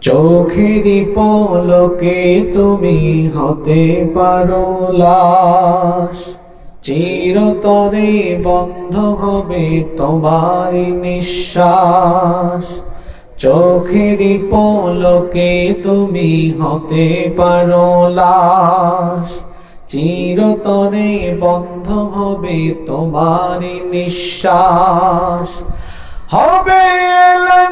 চোখেরই পলকে তুমি হতে পারো লাশ। চিরতরে বন্ধ হবে তোমার নিঃশ্বাস। চোখেরই পলকে তুমি হতে পারো লাশ। চিরতরে বন্ধ হবে তোমার নিঃশ্বাস। হবে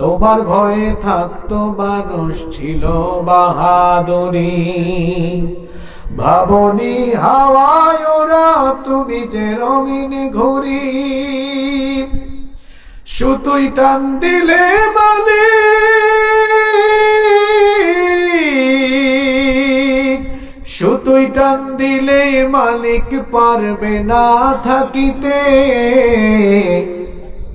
তোমার ভয়ে থাকতো মানুষ ছিল বাহাদুরি। ভাবনি হাওয়ায় ওরা তুমি যে রঙিন ঘড়ি সুতুই টান দিলে মালিক। সুতুই টান দিলে মালিক পারবে না থাকিতে।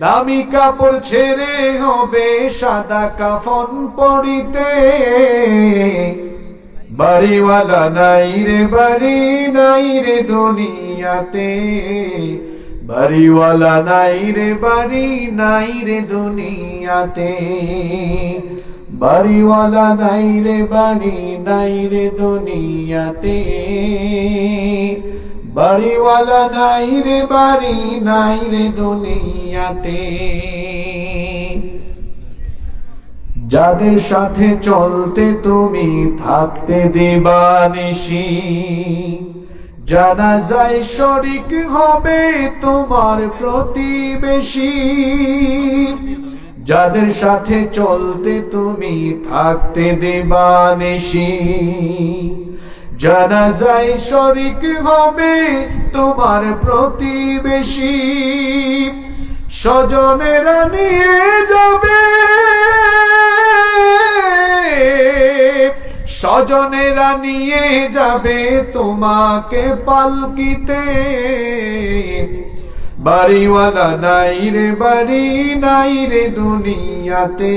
দামি কাপড় ছেড়ে হবে, সাদা কাফন পরিতে। বাড়িওয়ালা নাই রে, বাড়ি নাই রে দুনিয়াতে। বাড়িওয়ালা নাই রে, বাড়ি নাই রে দুনিয়াতে। বাড়িওয়ালা নাই রে, বাড়ি নাই রে দুনিয়াতে। বাড়িওয়ালা নাই রে, বাড়ি নাই রে দুনিয়াতে। যাদের সাথে চলতে তুমি থাকতে দেবানিসি জানা যায় শরিক হবে তোমার প্রতিবেশী। যাদের সাথে চলতে তুমি থাকতে দেবানিসি জানা যায় শরিক হবে তোমার প্রতিবেশী। স্বজনেরা নিয়ে যাবে। স্বজনেরা নিয়ে যাবে তোমাকে পালকিতে। বাড়িওয়ালা নাই রে, বাড়ি নাই রে দুনিয়াতে।